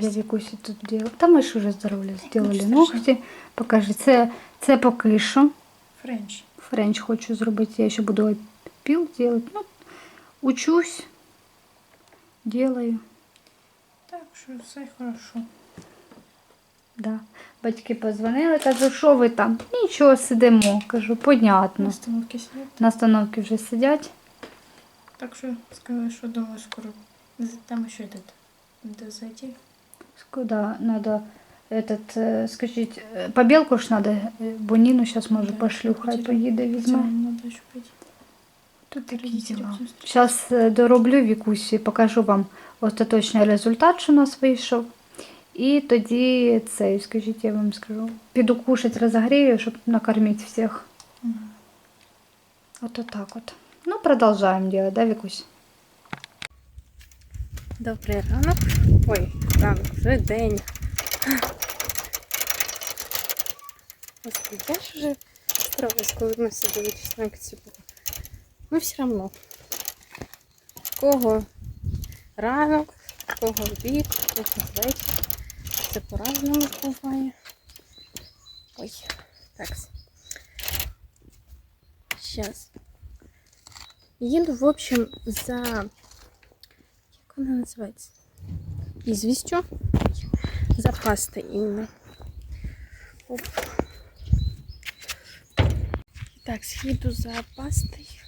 Я Вікусі тут делала. Та ми ж уже здоров'я зробили ногті. Покажи. Це, це поки що. Френч. Френч хочу зробити. Я ще буду піл робити. Ну, учусь. Делаю. Так, що все хорошо. Да. Батьки позвонили, кажу, що ви там? Нічого, сидимо. Кажу, понятно. На остановці сидять. На остановці вже сидять. Так що сказали, що думаю, скоро. Там ще этот. Надо зайти. Куда надо этот, э, скажіть, э, побілку ж надо, э, бо Ніну зараз може Да, пошлю, хай хотіли. поїде, візьме. Надо ще пойти. Тут такі Родителям діла. зустріч. Зараз дороблю Вікусі, покажу вам остаточний результат, що у нас вийшов. І тоді цей, скажіть, я вам скажу. Піду кушать, розогрію, щоб накормити всіх. Мгм. От так от. Ну, продовжуємо делать, да, Вікусь? Добрий ранок. Ой, ранок, вже день. Господи, я ж вже старалась, коли ми все дивитися на. Ну, все одно. Кого ранок, кого обід, кого вечір. Це по-разному буває. Ой, так. Сейчас. Їду, в общем, за як вона називається? Ізвістю. За пастой іменно. Оп. Так, східу за пастой.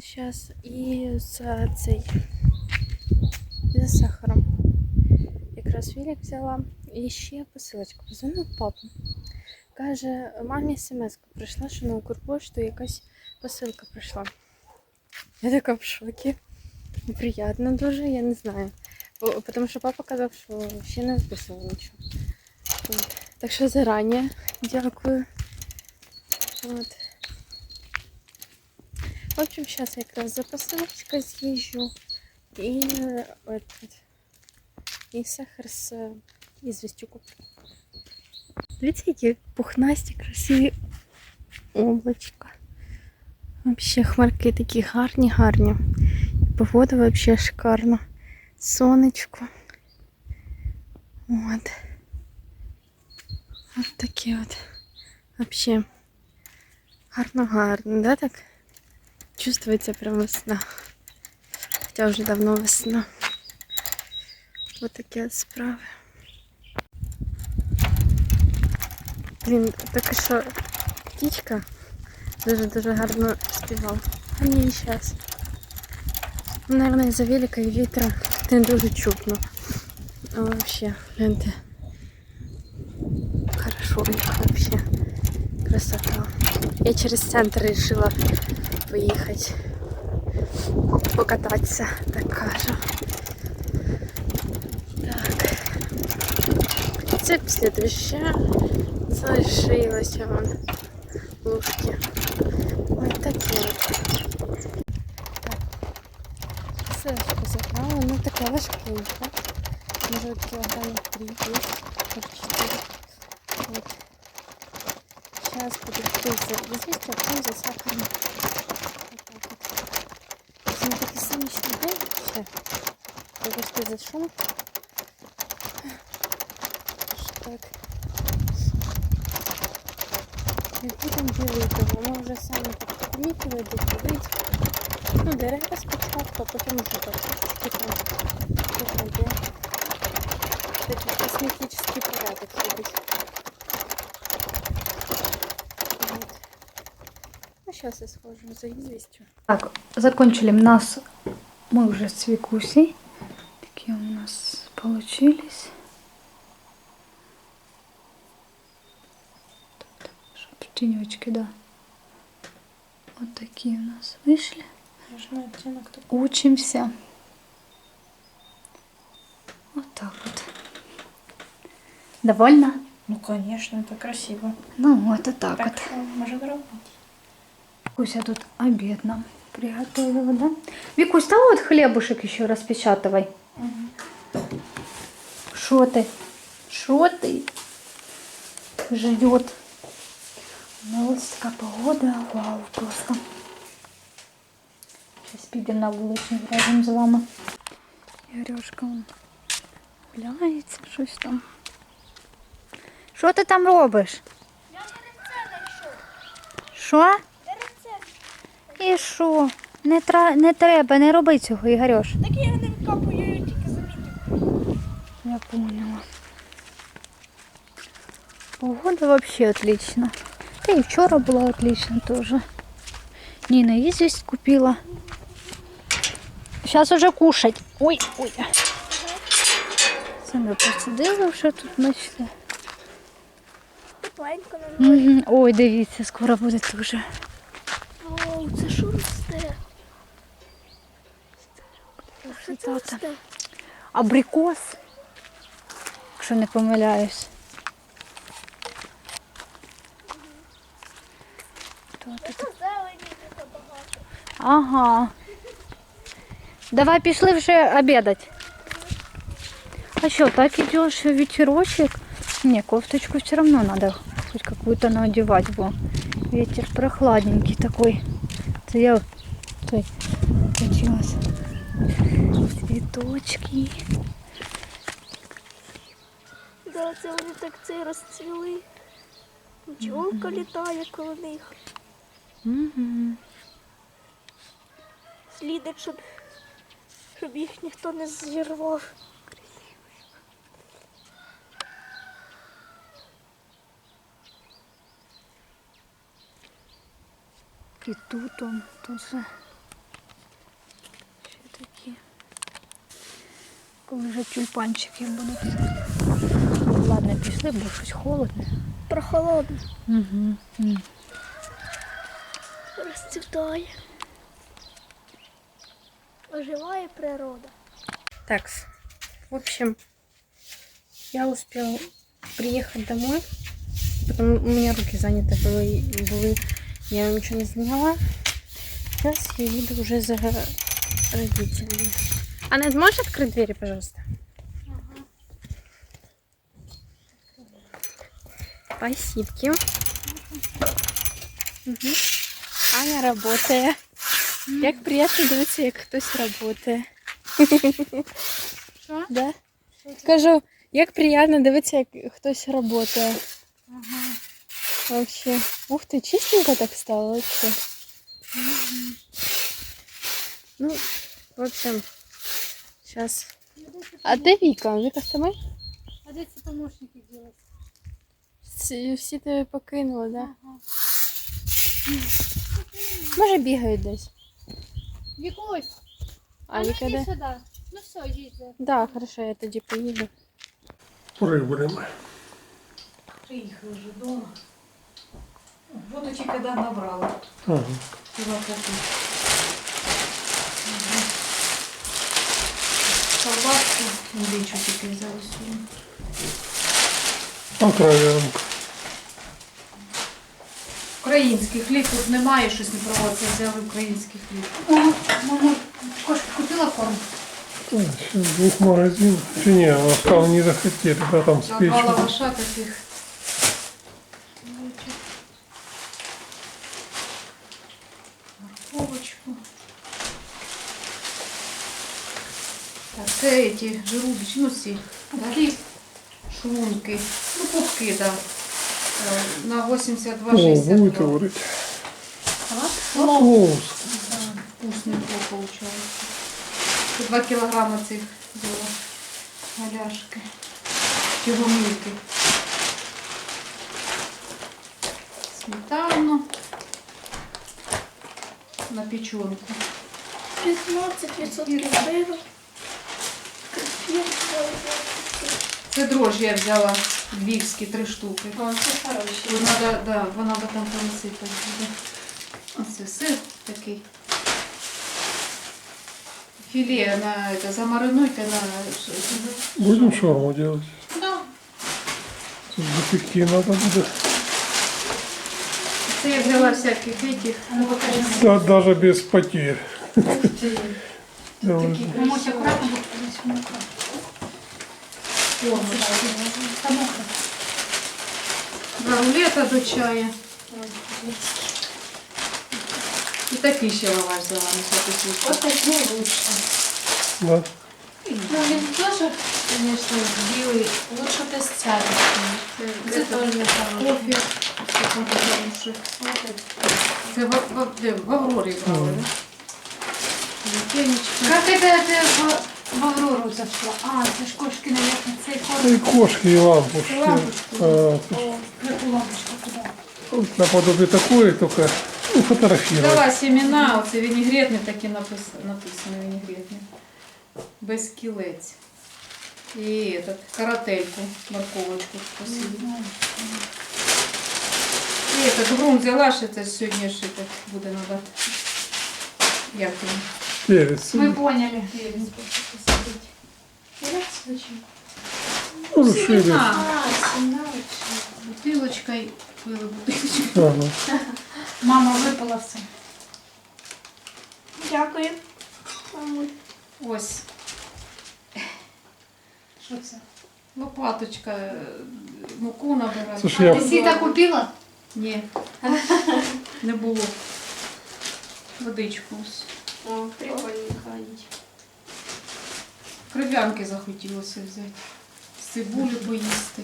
Сейчас і за цей. За сахаром. Якраз Вілік взяла. І ще посилочку. Позвонив папа. Каже, мамі смс прийшла, що на Укрпошту якась посилка прийшла. Я така в шокі. Приятно дуже, я не знаю. Тому що папа казав, що ще не записував нічого. От. Так що зарані дякую. От. В общем, зараз якраз за посилочкою з'їжджу. І, е, этот, і сахар з ізвістю куплю. Дивіться, які пухнасті, красиві облачка. Вообще хмарки такі гарні, гарні. Погода вообще шикарна. Сонечко. Вот. Вот такі от. Вообще. Гарно-гарно, да, так? Чувствується прям весна. Хоча вже давно весна. Вот такі от справи. Блін, так що птічка дуже-дуже гарно співала. А ні, зараз. Ну, Наверное, из-за велика и ветра не дуже чутно. А вообще, гляньте. Хорошо вообще. Красота. Я через центр решила поехать покататься, так кажу. Так. Це після доща залишилося вон лужки. Ну така важкенька. Може от кілограмів три є, може чотири. От. Зараз буду йти за візьміть, а потім за сахаром. Отак от. Сьогодні такий сонячний день ще. Вибачте за шум. Так. І будемо ділити, воно вже самі так помітили, ділить. Ну, дерева спочатку, а потім вже покладе. Такий косметичний порядок робить. Ну, сейчас я схожу за известью. Так, закончили у нас, мы уже с Викусей. Такие у нас получились. Тенечки, да. Вот такие у нас вышли. Учимся. Вот так вот. Довольно? Ну, конечно, это красиво. Ну, вот и так, Так вот. що можна робити. Викуся тут обед нам приготовила, да? Викусь, да вот хлебушек еще распечатывай. Что ты? Что ты? Ждет. Ну, вот такая погода, вау, просто. Підемо на вулицю разом з вами. Ігорюшка вон Чіпляється щось там. Що ти там робиш? Я рецепт знайшов. Що? Я. І що? Не, тра... не треба, не роби цього, Ігорьош. Так я не викапую, я тільки замітив. Я поняла. Погода вообще отлично. Да и вчера была отлично тоже. Нина известь купила. Сейчас уже кушать. Ой, ой. Це ми посадили вже тут. Тепленько Мгм. Ой, дивіться, скоро буде дуже. Оу, це що росте? Що це росте? Абрикос. Якщо не помиляюсь. Тут, тут. Це зелені тут багато. Ага. Давай пішли вже обедать. А что, так идешь ветерочек? Не, кофточку все равно надо хоть какую-то надевать, бо ветер прохладненький такой. Это я той, хотелось. Цветочки. Да, це вони так це розцвіли. Бджолка літає коло них. Угу. Слідить, щоб, щоб їх ніхто не зірвав. І тут он тоже. Ще такі. Коли вже тюльпанчики будуть. Ладно, пішли, бо щось холодне. Прохолодно. Угу. Розцвітає. Оживає природа. Так, в общем, я успел приехать домой, потому у меня руки заняты были, я ничего не заняла. Сейчас я еду уже за родителями. Анна, можешь открыть двери, пожалуйста? Спасибо. Угу. Аня работает. Як приємно дивитися, як хтось працює. Що? Да? Кажу, як приємно дивитися, як хтось працює. Ага. Вообще. Ух ти, чистенько так стало вообще. Ну, в общем, сейчас. А де Віка? Віка з тобою? А де ці помощники делать? Всі, всі тебе покинули, да? Може бігають десь. Вікусь, А Віка де? сюди. Ну все, їдьте. Да, хорошо, я тоді поїду. Приберемо. Приїхали вже вдома. Воду тільки да, набрала. Ага. Пила поки. Колбаску індичу тільки взяли сьогодні. А кров'янку. Український хліб тут немає, щось не проводиться, взяли український хліб. Мамо, кошка купила корм? Двух магазин. Чи ні, а стало не захотели, да, там с Два печью. лаваша таких. Морковочку. Так, це ті жирудичі, ну ці, такі шлунки, ну пупки, да. На О, 82,60 будете грамм. О, Да, вкусненько получается. 2 килограмма цих було галяшки. Тягомилки. Сметану. На печенку. 15% жиру. Кефір. Це дрожжі я взяла львівські, три штуки. О, це хороше. Тут надо, да, вона би там пересипати буде. Оце сир такий. Філе на это, замаринуйте на будем шаурму делать. Да. Тут запекти надо будет. Це я взяла всяких этих. Ну, покажи. Да, даже без потерь. Давай. Мамуся, аккуратно, бо десь Мокро. Два рулета до чая. І такий ще лаваш взяла на всякий случай. Ось такі лучше. Да. Ну, він теж, звісно, білий. Лучше з цяточками. Це теж не. Кофе. Це в, в, де, в Аврорі брали, да? Как это в, в Аврору зашла? А, це ж кошки, наверное, цей Ну и корм. кошки, и лампушки. Лампочку. Яку вот наподобие такое, только ну, фотографировать. Дала семена, оце вінігретний такі написано, написано вінігретний. Без кілець. І этот, карательку, морковочку посадила. І этот грунт взяла, що це сьогодні шити буде надо. Як він? Перец. Ми поняли. Ну, шире. Семена. А, сімнадцять. Бутилочкою, пили бутилочкою. Ага. Мама випила все. Дякую. Ось Що це? лопаточка, е, муку набирати. Слушай, я- Ти сіта купила? Ні. Не було. Водичку. ось. О, прикольненько. Кров'янки захотілося взяти. З цибулю поїсти.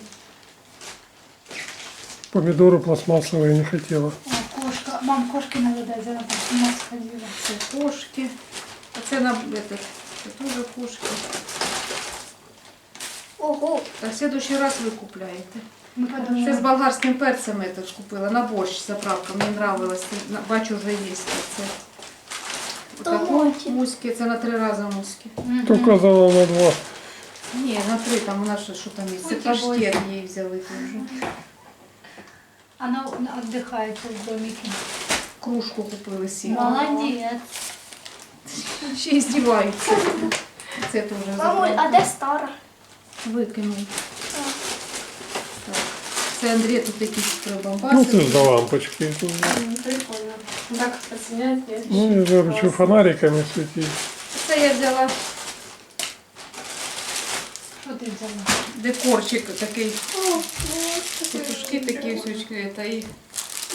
Помидоры пластмассовые не хотела. О, кошка. Мам, кошки надо дать, она так с ума сходила. Це кошки. А це на этот, це теж кошки. Ого. А в следующий раз ви купляєте. Ми Це з подумали. болгарським перцем я теж купила на борщ заправка. Мені нравилось. Це на- Бачу, вже є. Це. Отаку муськи, це на три рази муськи. То казала на два. Ні, на три, там у нас ще що там є. Це Ой, паштет їй взяли теж. Она отдыхает в домике. Кружку купили сіль. Молодец. Ще й здіваються. Це теж забрали. а де стара? Викинув. Це Андрій тут якісь Ну, прибамбаси. ты за лампочки. Прикольно. Так, подсоединять. Ну, я же хочу фонариками светить. Це я взяла Що ти взяла? декорчик такий. О, Петушки такі всючки. Та і...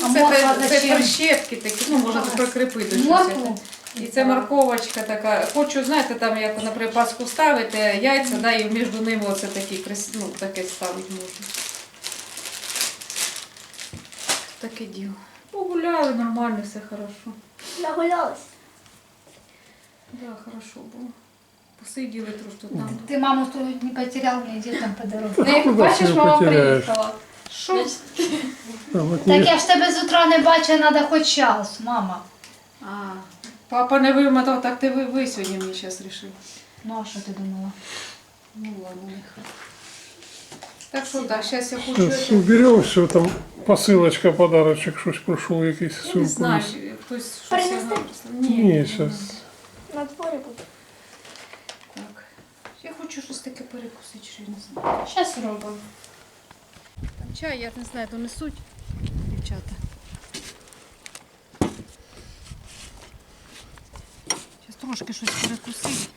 А Це, морква це, це зачем? прищепки такі, ну можна тут прикріпити. щось. Моркву? І це морковочка така. Хочу, знаєте, там як, наприклад, паску ставити, яйця, да, і між ними оце такі, крас- ну, таке ставити можна. Таке діло. Погуляли, нормально, все хорошо. Нагулялась. Да, хорошо було. Посиділи трошки там. Ты маму тут не потерял, не иди там по дороге. Ну, як бачиш, мама потеряєш? приїхала. Що? Так я ж тебе з утра не бачу, надо хоч час, мама. А, папа не вимотав, так ти ви, ви сьогодні мені зараз рішив. Ну а що ти думала? Ну ладно, нехай. Так що так, зараз я хочу. Сейчас это- уберем все, там посылочка, подарочек, щось пройшов, якийсь Я не знаю, сюрприз. хтось щось Принести? написав. Ні, зараз. На дворі буде. Так. Я хочу щось таке перекусити, що я не знаю. Щас робимо. Там чай, я не знаю, донесуть дівчата. Зараз трошки щось перекусити.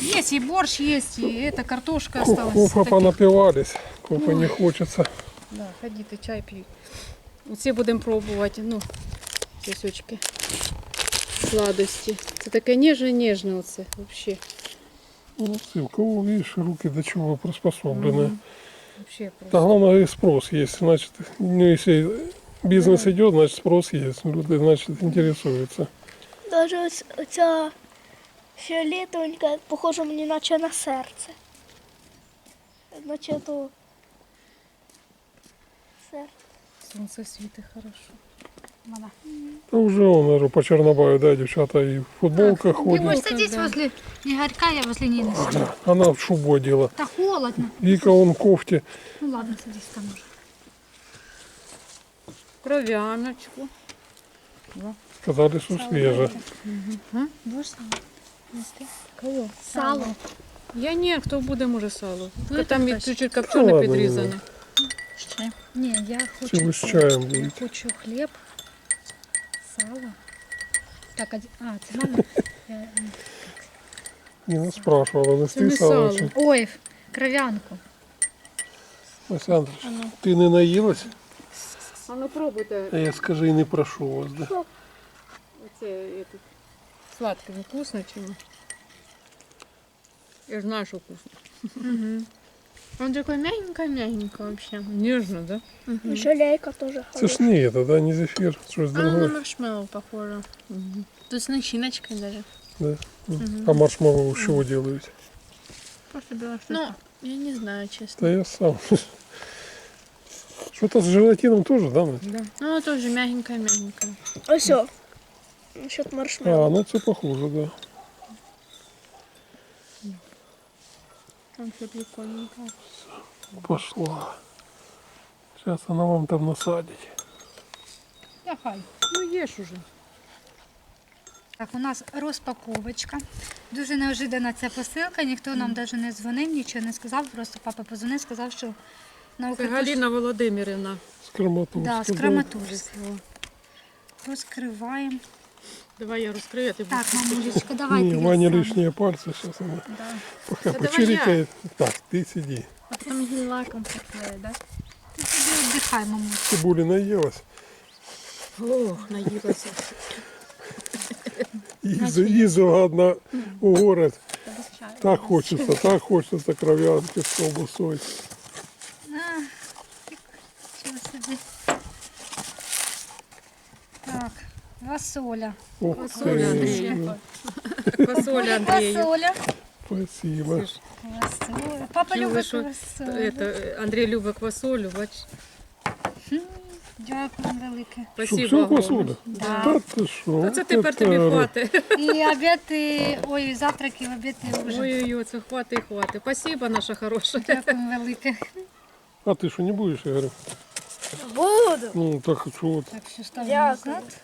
Є і борщ, є, і ета картошка осталась. Кофе Таке- понапивались, кофе не хочется. Да, ходіте, чай п'ють. Оці будемо пробувати, ну, сосочки. Сладості. Це таке ніжне-ніжне оце взагалі. Ну, ты, у кого, видишь, руки до чего приспособлены. Вообще Да просто. главное, и спрос есть. Значит, ну, если бизнес идет, значит, спрос есть. Люди, значит, интересуются. Даже ось оця фіолетовенька, похоже мені наче на серце. Наче то серце. Сонце світить хорошо. Вона. Да уже он, говорю, по Чернобаю, да, девчата и в футболках ходят. Димон, Садись да. возле Игорька, я возле Нины. сижу. Она в шубу одела. Да холодно. Вика, он в кофте. Ну ладно, садись там уже. Кров'яночку. Сказали, что свежее. Будешь сало? Кого? Сало. Я ні, хто буде, може сало. Ну, Ну, там це і точно. чуть Ну, копчене ладно, підрізане. Ще? Ні, я хочу. Чи чаєм Я будете? хочу хліб, сало. Так, один- а, це мама. Я- Не ну, спрашивала, не стрісала. сало. Ой, кров'янку. Андрович, ти не наїлась? А ну пробуйте. А я скажи, і не прошу вас, да? Оце этот, сладке, вкусно чи ні? Я знаю, что вкусно. Угу. Он такой мягенько-мягенько вообще. Нежно, да? Угу. Жалейка тоже ж не это, да, не зефир, что-то Оно на другое. маршмеллоу похоже. Тут с начиночкой даже. Да. А маршмеллоу из чего делают? Просто белая Ну, я не знаю, честно. Да я сам. Что-то с желатином тоже, да? Надь? Да. Ну, тоже мягенькое-мягенькое. А все. Насчет маршмеллоу. А, ну это похоже, да. Там все прикольненько. Пошла. Сейчас она вам там насадит. Да хай. Ну ешь уже. Так, у нас розпаковочка. Дуже неожиданна ця посилка. Ніхто нам навіть не дзвонив, нічого не сказав. Просто папа позвонив, сказав, що на Це Галина Володимирівна. С Краматорска. Да, з да. Розкриваємо. Давай я розкрию, а ти Так, мамулечка, давайте. Не, я Ваня лишние пальцы сейчас она Да. пока Да давай почирикает. Так, ты сиди. А потом гель-лаком поклеить, да? Ти собі віддихай, мамуль. Цибули наелась. Ох, наїлася. Изо одна у город. Так хочется, так хочется кровянки с колбасой. А, чого собі. Так, квасоля. Ух Квасоля, ты. Андрей. Квасоля, Андрію. Квасоля. Спасибо. Квасоля. Папа Чули, любить що квасолю. Это, Андрій любить квасолю, бач. Дякую велике. Что, Спасибо. все огромне. квасоля? Да. Да ты что? Та це тепер тобі хватить. І обід, і... ой, і завтрак, і обід, і ужин. Ой-ой-ой, це хватить, хватить. Спасибо, наша хороша. Дякую велике. А ты что, не будешь, я говорю? Буду. Ну, так что вот. Так що ставимо Дякую. назад.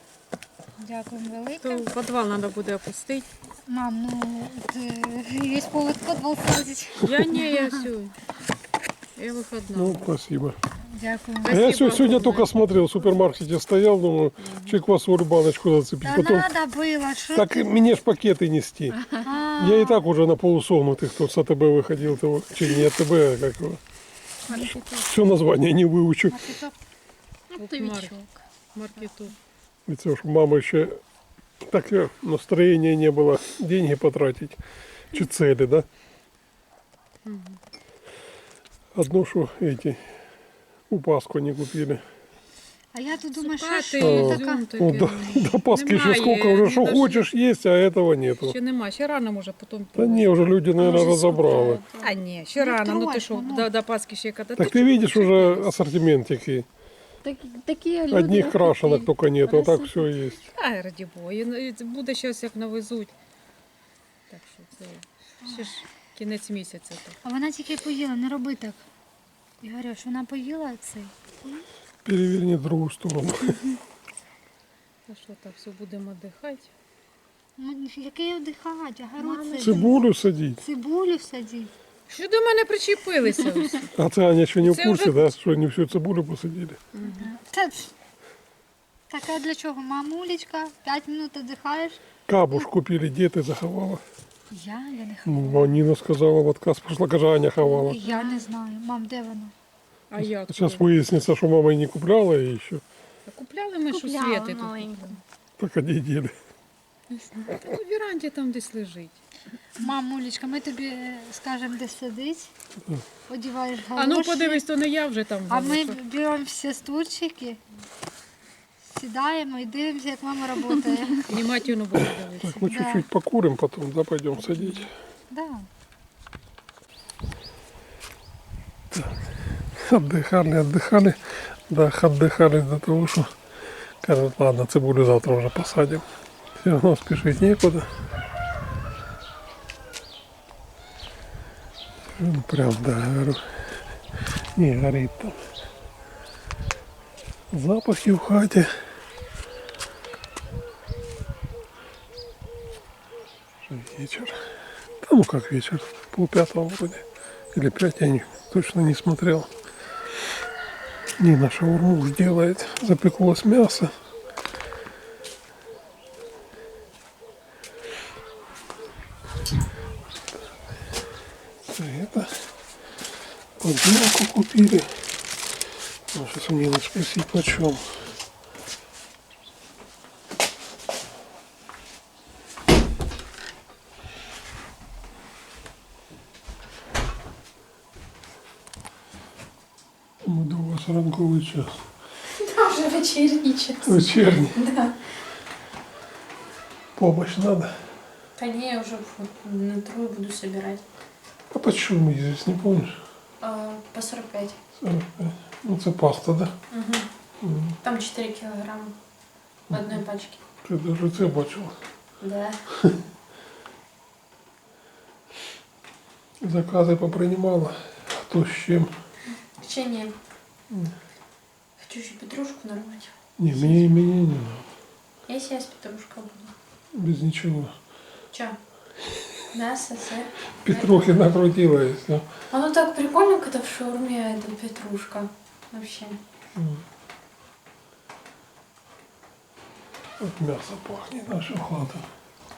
Дякую То велике. в підвал треба буде опустити. Мам, ну, от, є повод в підвал сходити. Я не, я все. Я виходна. Ну, спасибо. Дякую. А я Спасибо сё- сегодня огромное. только смотрел, в супермаркете стоял, думаю, че квасолю баночку зацепить. Та Потом, надо було, що так и мне ж пакеты нести. А, Я и так уже на полусогнутых, кто с АТБ выходил, того, че не АТБ, а как его. Все название не выучу. маркетоп. Оптовичок. Маркету. Ведь все ж мама еще так э, настроения не было деньги потратить. Че цели, да? Одно, что эти упаску не купили. А я тут думаю, що Спати, ж О. така. ізюм Ну, такий. до, до Пасхи еще Немає, сколько уже, не что дошли. хочешь есть, а этого нету. Ще нема, ще рано може потім. Да не, уже люди, наверное, Може, разобрали. скупають. А ні, ще рано, ну ти трось, що, воно. до, до Пасхи ще коли. Так ты видишь уже ассортимент какие. Так, такі люди. Одних крашенок только нету, а так все есть. Ай, раді Бога, і- і буде зараз як навезуть. Так що це ще ж кінець місяця. Так. А вона тільки поїла, не роби так. Я говорю, що вона поїла цей. Переверни в другую сторону. Та що так, все будемо дихати. Ну, який вдихати, огород Цибулю садить. Цибулю садіть. Що до мене причепилися? ось? А ты, Аня, еще не в Це курсе, уже- да, что не всю цибулю посадили? Та, так а для чого? Мамулечка, 5 минут віддихаєш? Кабуш купили, где ты заховала? Я, я не Ну, Нина сказала в отказ, пошла, каже, Аня ховала. Я не знаю. Мам, де вона? А як? Сейчас це? выяснится, что мама и не купляла и еще. А Купляли ми що Купляла світи тут. маленьку. Так одни дели. Та у віранді там десь лежить. Мамулечка, ми тобі е, скажемо, де сидить. Одіваєш А галоші. ну подивись, то не я вже там. А ми була, беремо всі стульчики, сідаємо і дивимося, як мама працює. що Внимательно буду дивитися. Так, мы Да. чуть-чуть покурим потом, да, пойдем садить. Да. Отдыхали, отдыхали. Да, отдыхали до того, что кажут, ладно, цибулю завтра уже посадим. Все равно спешить некуда. Ну, прям, да, говорю. Не горит там. Запахи в. Уже Вечер. Да ну как вечер? Пол пятого вроде. Или пять, я не, точно не смотрел. Нина шаурму уж делает. Запеклось мясо. Подделку купили. Ну, сейчас мне надо спросить, почем. Ну, друга ранковый час. Да, уже вечерний час. Вечерний? Да. Помощь надо? Да не, я уже на трое буду собирать. А почему мы здесь, не помнишь? А, по 45. 45. Ну, це паста, да? Угу. Мгм. Там 4 килограмма в одной пачке. Ти даже це бачила. Да. Закази попринимала. Хто з чим. Ще ні. Хочу ще петрушку нарвать. Ні, мені, мені не надо. Если я с петрушкой буду. Без нічого. Чё? Мясо, сыр. Петрухи накрутила і все. Оно так прикольно, когда в шаурме эта петрушка. Вообще. От м'ясо пахне, наша хата.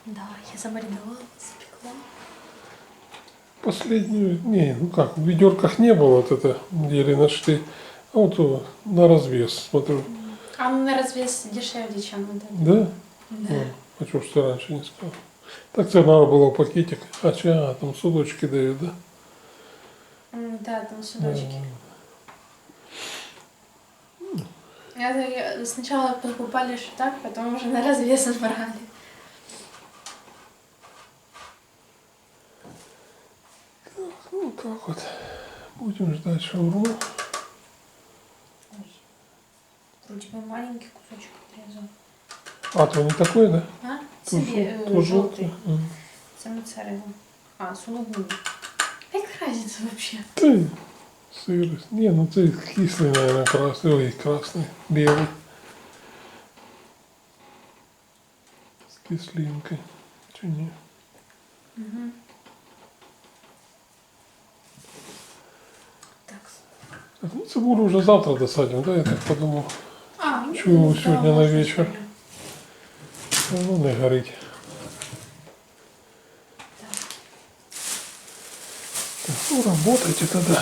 Да, я замариновала, запекла. Последнюю, не, ну как, в ведерках не было вот это, еле нашли. А вот на развес, смотрю. А ну на развес дешевле, чем вот это. Да? Да. О, а что ж ты раньше не сказал? Так це надо было в пакетик. А че, а, там судочки дают, да? М, Да, там судочки. Я, я- сначала покупали что так, потом уже на развес брали. Ну так вот. Будем ждать шаурму. У тебя маленький кусочек отрезал. А, то не такой, да? А? Жел- э, желтый. Це моцарелла. А, сулугуни. Какая разница вообще? Ты сыр. Не, ну ты кислый, наверное, красный. Ой, красный, белый. С кислинкой. Че не? Угу. Так. Ну, цибулю уже завтра досадим, да, я так подумал. А, ну, Чего да, сегодня на вечер? сегодня. Ну, не горить. Так, ну, работайте тогда.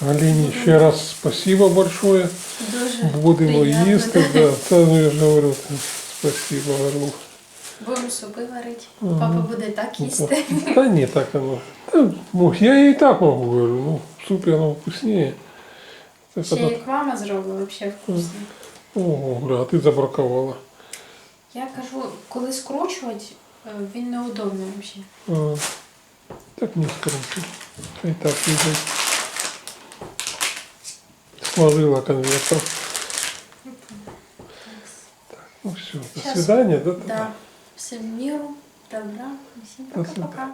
Галине еще раз спасибо большое. Дуже Будемо приємно, їсти, да. Та, ну я ж говорю, спасибо, говорю. Будемо супи варити. Папа буде так Ну, їсти. та- ні, так оно. Та, ну, я и так могу, говорю, ну, в оно вкуснее. Так, Ще это- як мама зробила, взагалі вкусно. Ого, бля, а ти забраковала. Я кажу, коли скручувати, е, він неудобний взагалі. Так не скручу. Хай так іде. Сложила Так, Ну все, до свидания, да? Да. Всім міру, добра, всім пока-пока.